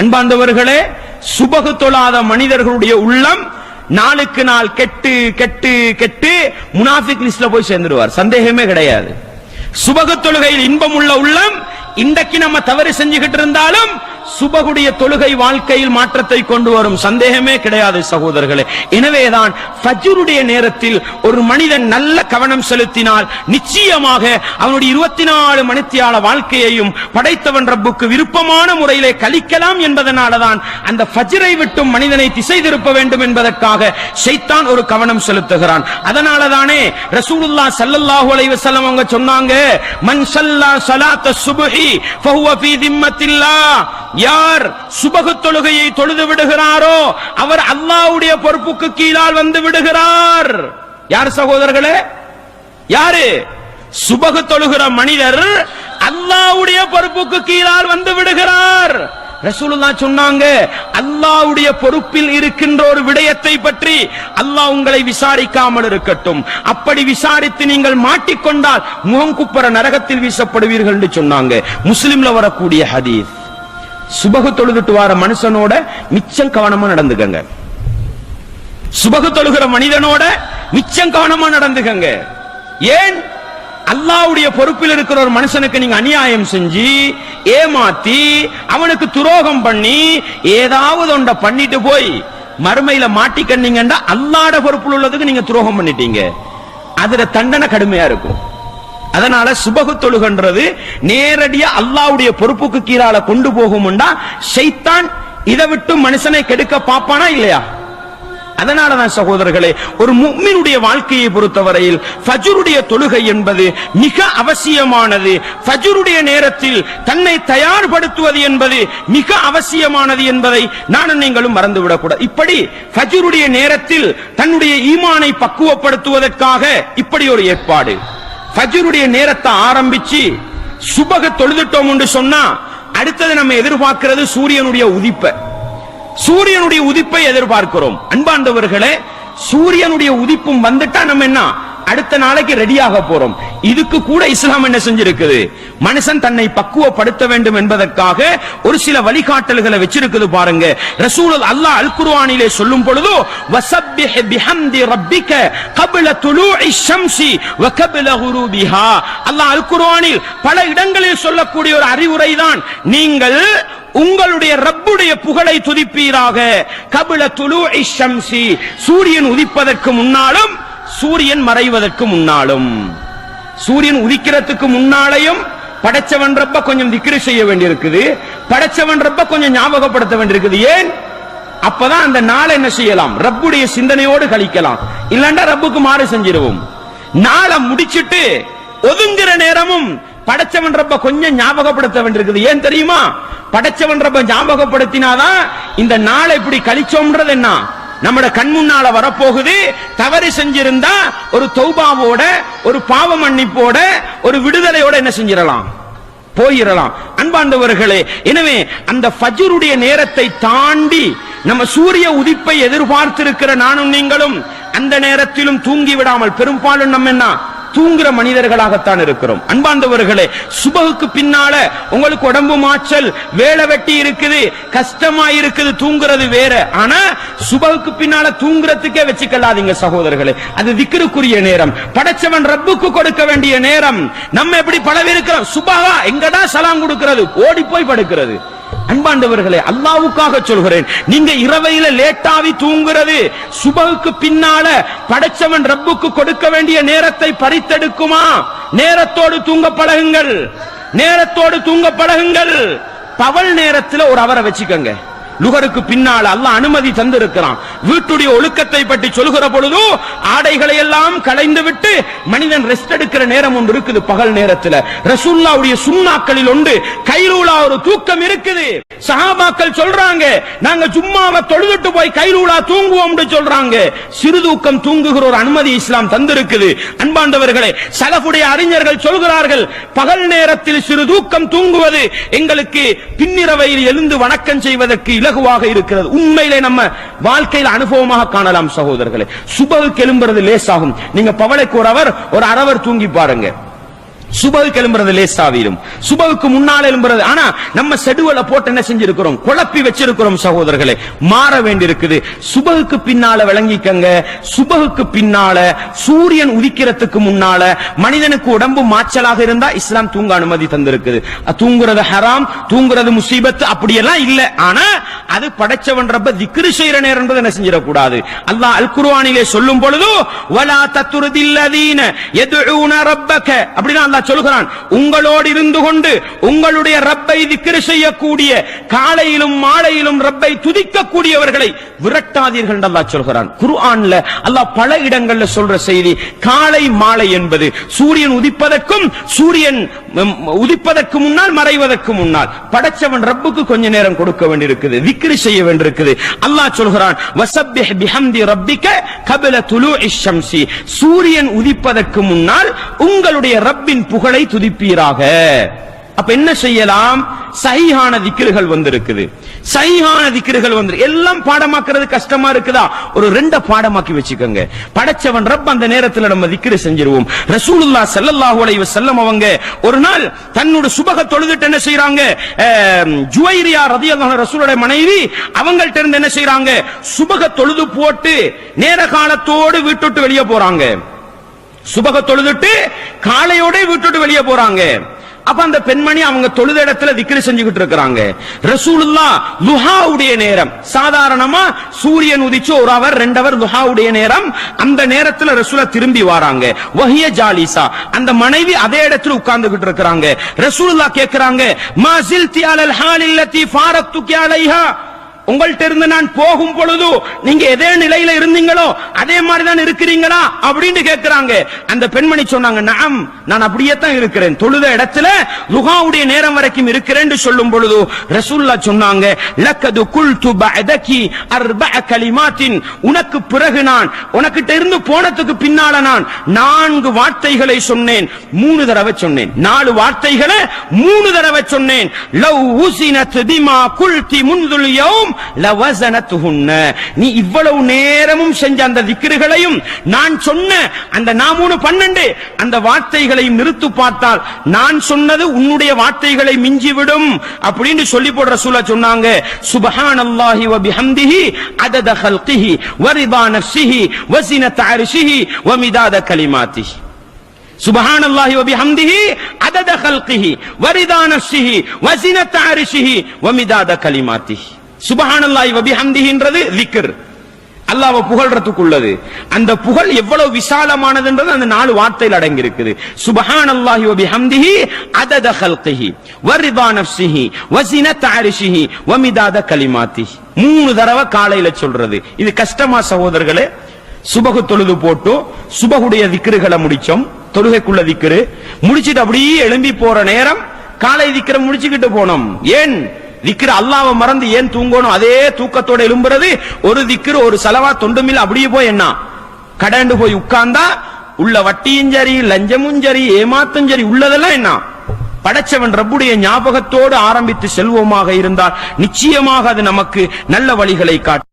அன்பார்ந்தவர்களே சுபகு தொழாத மனிதர்களுடைய உள்ளம் நாளுக்கு நாள் கெட்டு கெட்டு கெட்டு முனாஃபிக் லிஸ்ட்ல போய் சேர்ந்துடுவார். சந்தேகமே கிடையாது. சுபகு தொழுகையில் இன்பம் உள்ள உள்ளம் இன்றைக்கு நம்ம தவறு செஞ்சுகிட்டு இருந்தாலும் சுபகுடைய தொழுகை வாழ்க்கையில் மாற்றத்தை கொண்டு வரும் சந்தேகமே கிடையாது சகோதரர்களே. எனவேதான் ஃபஜ்ருடைய நேரத்தில் ஒரு மனிதன் நல்ல கவனம் செலுத்தினால் நிச்சயமாக அவனுடைய இருபத்தி நாலு மணித்தியால வாழ்க்கையையும் படைத்தவன் ரப்புக்கு விருப்பமான முறையிலே கழிக்கலாம் என்பதனாலதான் அந்த ஃபஜ்ரை விட்டும் மனிதனை திசை திருப்ப வேண்டும் என்பதற்காக ஷைத்தான் ஒரு கவனம் செலுத்துகிறான். அதனாலதானே ரசூலுல்லா சல்லல்லாஹு அலைஹி வஸல்லம் அவங்க சொன்னாங்க மன் சல்லா ஸலாத்த சுப்ஹி ஃபஹுவ ஃபீ திம்மத்தில்லா. யார் சுபகு தொழுகையை தொழுது விடுகிறாரோ அவர் அல்லாஹ்வுடைய பொறுப்புக்கு கீழால் வந்து விடுகிறார். யார் சகோதரர்களே? யாரு? சுபகு தொழுகிற மனிதர் அல்லாஹ்வுடைய பொறுப்புக்கு கீழால் வந்து விடுகிறார். ரசூலுல்லாஹ் சொன்னாங்க அல்லாஹ்வுடைய பொறுப்பில் இருக்கின்ற ஒரு விடயத்தை பற்றி அல்லாஹ் உங்களை விசாரிக்காமல் இருக்கட்டும். அப்படி விசாரித்து நீங்கள் மாட்டிக்கொண்டால் முகம் குப்பர நரகத்தில் வீசப்படுவீர்கள் என்று சொன்னாங்க. முஸ்லிம்ல வரக்கூடிய ஹதீஸ். சுபகு தொழுதுட்டு வர மனுஷனோட மிச்சம் கவனமா நடந்துக்கங்க. சுபகு தொழுகிற மனிதனோட மிச்சம் கவனமா நடந்துக்கங்க. ஏன்? அல்லாவுடைய பொறுப்பில் இருக்கிற ஒரு மனுஷனுக்கு நீங்க அநியாயம் செஞ்சு ஏமாத்தி அவனுக்கு துரோகம் பண்ணி ஏதாவது ஒண்ட பண்ணிட்டு போய் மறுமையில மாட்டிக்கன்னீங்கன்னா அல்லாட பொறுப்பில் உள்ளதுக்கு நீங்க துரோகம் பண்ணிட்டீங்க. அதுல தண்டனை கடுமையா இருக்கும். அதனால சுபகு தொழுகன்றது நேரடியா அல்லாவுடைய பொறுப்புக்கு கீழால கொண்டு போகும்டா சைத்தான் இதை விட்டு மனுஷனை கெடுக்க பாப்பானா இல்லையா? அதனாலதான் சகோதரர்களே ஒரு முக்மினுடைய வாழ்க்கையை பொறுத்தவரையில் ஃபஜ்ருடைய தொழுகை என்பது மிக அவசியமானது. ஃபஜ்ருடைய நேரத்தில் தன்னை தயார்படுத்துவது என்பது மிக அவசியமானது என்பதை நானும் நீங்களும் மறந்துவிடக்கூடாது. இப்படி ஃபஜ்ருடைய நேரத்தில் தன்னுடைய ஈமானை பக்குவப்படுத்துவதற்காக இப்படி ஒரு ஏற்பாடு. ஃபஜ்ருடைய நேரத்தை ஆரம்பிச்சு சுபக தொழுதுட்டோம் என்று சொன்னா அடுத்தது நம்ம எதிர்பார்க்கிறது சூரியனுடைய உதிப்பை. சூரியனுடைய உதிப்பை எதிர்பார்க்கிறோம். அன்பாண்டவர்களே சூரியனுடைய உதிப்பும் வந்துட்டா நம்ம என்ன? அடுத்த நாளைக்கு ரெடியாக போறோம். இதுக்கு கூட இஸ்லாம் என்ன செஞ்சிருக்குது? மனுஷன் தன்னை பக்குவப்படுத்த வேண்டும் என்பதற்காக ஒரு சில வழிகாட்டல்களை வச்சிருக்குது பாருங்க. ரசூல் அல்லாஹ் அல் குர்ஆனிலே சொல்லும் பொழுது வசப்பிஹ் பிஹம்தி ரப்பிக கபில துலூஇ ஷம்ஸி வ கபில குரூபிஹா. அல்லாஹ் அல் குர்ஆனில் பல இடங்களில் சொல்லக்கூடிய ஒரு அறிவுரை தான் நீங்கள் உங்களுடைய ரப்புடைய புகழை துதிப்பீராக. கபில துலூஇ சூரியன் உதிப்பதற்கு முன்னாலும் சூரியன் மறைவதற்கு முன்னாலும் சூரியன் உதிக்கிறதுக்கு முன்னாலையும் படைச்சவன் ரப்ப கொஞ்சம் திக்ரு செய்ய வேண்டியிருக்குது படைச்சவன் ரப்ப கொஞ்சம் ஞாபகப்படுத்த வேண்டியிருக்குது. ஏன்? அப்பதான் அந்த நாளை என்ன செய்யலாம்? ரப்புடைய சிந்தனையோடு கழிக்கலாம். இல்லண்டா ரப்புக்கு மாறு செஞ்சிருவோம். நாளை முடிச்சிட்டு ஒதுங்குற நேரமும் படைச்சவன் ரப்ப கொஞ்சம் ஞாபகப்படுத்த வேண்டியிருக்குது. ஏன் தெரியுமா? படைச்சவன் ரப்ப ஞாபகப்படுத்தினாதான் இந்த நாளை இப்படி கழிச்சோம்ன்றது என்ன? நம்மட கண் முன்னால வரப்போகுது. தவறு செஞ்சிருந்தா ஒரு தௌபாவோட ஒரு பாவ மன்னிப்போட ஒரு விடுதலையோட என்ன செஞ்சிடலாம் போயிடலாம் அன்பாண்டவர்களே எனவே அந்த ஃபஜ்ருடைய நேரத்தை தாண்டி நம்ம சூரிய உதிப்பை எதிர்பார்த்திருக்கிற நானும் நீங்களும் அந்த நேரத்திலும் தூங்கி விடாமல் பெரும்பாலும் நம்ம என்ன? தூங்குற மனிதர்களாகத்தான் இருக்கிறோம். அன்பாந்தவர்களே சுபகுக்கு பின்னால உங்களுக்கு உடம்பு மாற்றல் வேலை வெட்டி இருக்குது கஷ்டமா இருக்குது தூங்குறது வேற. ஆனா சுபகுக்கு பின்னால தூங்குறதுக்கே வச்சுக்கலாதீங்க சகோதரர்களே. அது விக்கிருக்குரிய நேரம். படைச்சவன் ரப்புக்கு கொடுக்க வேண்டிய நேரம். நம்ம எப்படி பலவிருக்கிறோம் சுபகா எங்கதான் சலாம் கொடுக்கிறது? ஓடி போய் படுக்கிறது. அன்பாண்டவர்களே அல்லாவுக்காக சொல்கிறேன். நீங்க இரவையில லேட்டாவி தூங்குறது சுபகுக்கு பின்னால படைச்சவன் ரப்புக்கு கொடுக்க வேண்டிய நேரத்தை பறித்தெடுக்குமா? நேரத்தோடு தூங்க பழகுங்கள். நேரத்தோடு தூங்க பழகுங்கள். பவல் நேரத்தில் ஒரு அவரை வச்சுக்கோங்க. லுகருக்கு பின்னால் அல்ல அனுமதி தந்திருக்கிறான். வீட்டுடைய ஒழுக்கத்தை பற்றி சொல்கிற பொழுது ஆடைகளை எல்லாம் களைந்து விட்டு மனிதன் ரெஸ்ட் எடுக்கிற நேரம் ஒன்று இருக்குது பகல் நேரத்தில். ரசூல்லாவுடைய சுண்ணாக்களில் ஒன்று கைலூலா ஒரு தூக்கம் இருக்குது. சஹாபாக்கள் சொல்றாங்க நாங்க சும்மாவை தொழுதுட்டு போய் கைலூலா தூங்குவோம் சொல்றாங்க. சிறு தூக்கம் தூங்குகிற ஒரு அனுமதி இஸ்லாம் தந்திருக்குது. அன்பாண்டவர்களே சலஃபுடைய அறிஞர்கள் சொல்கிறார்கள் பகல் நேரத்தில் சிறு தூக்கம் தூங்குவது எங்களுக்கு பின்னிரவையில் எழுந்து வணக்கம் செய்வதற்கு இலகுவாக இருக்கிறது. உண்மையிலே நம்ம வாழ்க்கையில் அனுபவமாக காணலாம் சகோதரர்களே. சுபகுக்கு எழும்புறது லேசாகும். நீங்க பவளைக்கு ஒரு அவர் ஒரு அரவர் தூங்கி பாருங்க. சுபகுக்கு எழும்புறது லேசாவிலும் சுபகுக்கு முன்னால் எழும்புறது. ஆனா நம்ம செடுவலை போட்டு என்ன செஞ்சிருக்கிறோம்? குழப்பி வச்சிருக்கிறோம் சகோதரர்களே. மாற வேண்டியிருக்குது. சுபகுக்கு பின்னால விளங்கிக்கங்க. சுபகுக்கு பின்னால சூரியன் உதிக்கிறதுக்கு முன்னால மனிதனுக்கு உடம்பு மாச்சலாக இருந்தா இஸ்லாம் தூங்க அனுமதி தந்திருக்குது. தூங்குறது ஹராம் தூங்குறது முசீபத் அப்படியெல்லாம் இல்ல. ஆனா அது படைச்சவன் ரப்ப திக்ரு செய்யற நேரம் என்பதை என்ன செஞ்சிடக்கூடாது. அல்லாஹ் அல் குர்ஆனிலே சொல்லும் பொழுது வலா தத்துருதில்லதீன யதுஊன ரப்பக அப்படின்னா அல்லாஹ் சொல்கிறான் உங்களோடு இருந்து கொண்டு உங்களுடைய ரப்பை திக்கிரு செய்யக்கூடிய காலையிலும் மாலையிலும் ரப்பை துதிக்கக்கூடியவர்களை விரட்டாதீர்கள் அல்லாஹ் சொல்கிறான். குர்ஆன்ல அல்லாஹ் பல இடங்கள்ல சொல்ற செய்தி காலை மாலை என்பது சூரியன் உதிப்பதற்கும் சூரியன் உதிப்பதற்கு முன்னால் மறைவதற்கு முன்னால் படைச்சவன் ரப்புக்கு கொஞ்ச நேரம் கொடுக்க வேண்டியிருக்குது விக்ரி செய்ய வேண்டியிருக்குது. அல்லாஹ் சொல்கிறான் வசப்பிஹ் பிஹம்தி ரப்பிக கபில துலு இஷம்சி சூரியன் உதிப்பதற்கு முன்னால் உங்களுடைய ரப்பின் புகழை துதிப்பீராக. அப்ப என்ன செய்யலாம்? சைஹான திக்கிர்கள் வந்திருக்குது. சைஹான திக்கிர்கள் வந்து எல்லாம் பாடமாக்குறது கஷ்டமா இருக்குதா? ஒரு ரெண்ட பாடமாக்கி வச்சுக்கோங்க. படைச்சவன் ரப் அந்த நேரத்தில் நம்ம திக்கிரை செஞ்சிருவோம். ரசூலுல்லாஹ் ஸல்லல்லாஹு அலைஹி செல்லம் அவங்க ஒரு நாள் தன்னோட சுபக தொழுதுட்டு என்ன செய்யறாங்க ஜுவைரியா ரலியல்லாஹு ரசூலுடைய மனைவி அவங்கள்ட்ட இருந்து என்ன செய்யறாங்க சுபக தொழுது போட்டு நேர காலத்தோடு வீட்டுட்டு வெளியே போறாங்க. சுபக தொழுதுட்டு காலையோட விட்டுட்டு வெளியே போறாங்க. அப்ப அந்த பெண்மணி அவங்க தொழுத இடத்துல திக்ரு செஞ்சுக்கிட்டு இருக்கிறாங்க. ரசூலுல்லா லுஹாவுடைய நேரம். சாதாரணமா சூரியன் உதிச்சு ஒரு அவர் ரெண்டு அவர் லுஹாவுடைய நேரம். அந்த நேரத்துல ரசூலா திரும்பி வராங்க. வஹிய ஜாலிசா. அந்த மனைவி அதே இடத்துல உட்கார்ந்துகிட்டு இருக்கிறாங்க. ரசூலுல்லா கேக்குறாங்க மா சில்தி அலல் ஹாலில்லதி ஃபாரத்துகி அலைஹா. உங்கள்கிட்ட இருந்து நான் போகும் பொழுது நீங்க எதே நிலையில இருந்தீங்களோ அதே மாதிரி தான் இருக்கிறீங்களா அப்படின்னு கேட்கிறாங்க அந்த பெண்மணி சொன்னாங்க நாம் நான் அப்படியே தான் இருக்கிறேன். தொழுத இடத்துல லுகாவுடைய நேரம் வரைக்கும் இருக்கிறேன் சொல்லும் பொழுது ரசூல்லா சொன்னாங்க லக்கது குல் துபி அர்ப கலிமாத்தின். உனக்கு பிறகு நான் உனக்கிட்ட இருந்து போனதுக்கு பின்னால நான் நான்கு வார்த்தைகளை சொன்னேன். மூணு தடவை சொன்னேன். நாலு வார்த்தைகளை மூணு தடவை சொன்னேன். லவ் ஊசினத் திமா குல்தி முன்துல் யௌம் லவசனத்துஹுன்ன. நீ இவ்வளவு நேரமும் செஞ்ச அந்த திக்ருகளையும் நான் சொன்ன அந்த நாமூனு பன்னெண்டு அந்த வார்த்தைகளையும் நிறுத்து பார்த்தால் நான் சொன்னது உன்னுடைய வார்த்தைகளை மிஞ்சிவிடும் அப்படின்னு சொல்லி போடுற சூழ சொன்னாங்க. சுபஹான் அல்லாஹி வபிஹம்திஹி அதத ஹல்கிஹி வரிதா நஃப்ஸிஹி வசின அர்ஷிஹி வமிதாத கலிமாத்திஹி. சுபஹான் அல்லாஹி வபிஹம்திஹி அதத ஹல்கிஹி வரிதா நஃப்ஸிஹி வசின அர்ஷிஹி வமிதாத கலிமாத்திஹி. சுபஹானல்லாஹி வபிஹம்திஹின்றது திக்ர். அல்லாஹ்வை புகழ்றதுக்குள்ளது அந்த புகழ் எவ்வளவு விசாலமானதுன்றது அந்த நாலு வார்த்தையில் அடங்கி இருக்குது சுபஹான் அல்லாஹி வபிஹம்திஹி அதத ஹல்கிஹி வரிதா நஃப்ஸிஹி வஸினத அர்ஷிஹி வமிதாத கலிமாத்திஹி. மூணு தடவை காலையில சொல்றது. இது கஷ்டமா சகோதரர்களே சுபகு தொழுது போட்டு சுபகுடைய திக்ருகளை முடிச்சோம். தொழுகைக்குள்ள திக்ரு. முடிச்சிட்டு அப்படியே எழும்பி போற நேரம் காலை திக்கிற முடிச்சுக்கிட்டு போனோம். ஏன்? திக்கிற அல்லாவை மறந்து ஏன் தூங்கணும்? அதே தூக்கத்தோட எழும்புறது ஒரு திக்கிற ஒரு செலவா தொண்டுமில்ல அப்படியே போய் என்ன? கடண்டு போய் உட்கார்ந்தா உள்ள வட்டியும் சரி லஞ்சமும் சரி ஏமாத்தும் சரி உள்ளதெல்லாம் என்ன? படைச்சவன் ரப்புடைய ஞாபகத்தோடு ஆரம்பித்து செல்வோமாக இருந்தால் நிச்சயமாக அது நமக்கு நல்ல வழிகளை காட்டும்